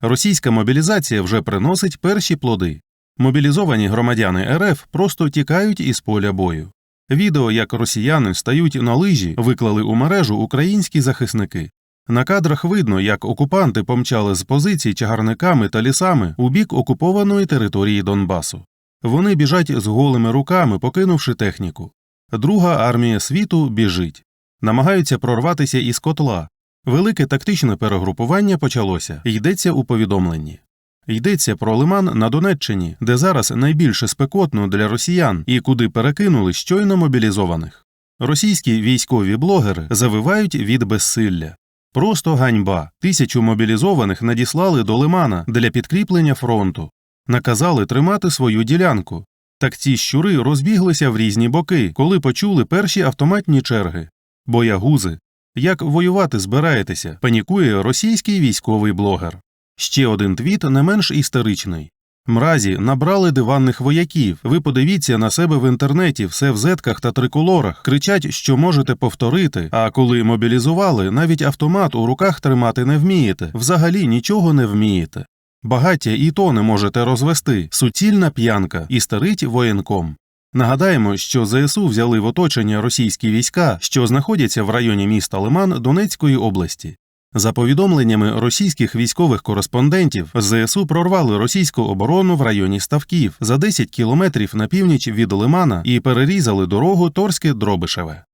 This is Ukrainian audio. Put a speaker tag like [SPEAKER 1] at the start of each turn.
[SPEAKER 1] Російська мобілізація вже приносить перші плоди. Мобілізовані громадяни РФ просто тікають із поля бою. Відео, як росіяни стають на лижі, виклали у мережу українські захисники. На кадрах видно, як окупанти помчали з позицій чагарниками та лісами у бік окупованої території Донбасу. Вони біжать з голими руками, покинувши техніку. Друга армія світу біжить, намагаються прорватися із котла. Велике тактичне перегрупування почалося, йдеться у повідомленні. Йдеться про лиман на Донеччині, де зараз найбільше спекотно для росіян і куди перекинули щойно мобілізованих. Російські військові блогери завивають від безсилля. Просто ганьба. Тисячу мобілізованих надіслали до лимана для підкріплення фронту, наказали тримати свою ділянку. Так ці щури розбіглися в різні боки, коли почули перші автоматні черги. Боягузи. Як воювати збираєтеся? панікує російський військовий блогер. Ще один твіт не менш історичний. Мразі набрали диванних вояків. Ви подивіться на себе в інтернеті, все в зетках та триколорах, кричать, що можете повторити. А коли мобілізували, навіть автомат у руках тримати не вмієте, взагалі нічого не вмієте. Багаття і то не можете розвести, суцільна п'янка і старить воєнком. Нагадаємо, що ЗСУ взяли в оточення російські війська, що знаходяться в районі міста Лиман Донецької області. За повідомленнями російських військових кореспондентів, ЗСУ прорвали російську оборону в районі Ставків за 10 кілометрів на північ від Лимана і перерізали дорогу Торське Дробишеве.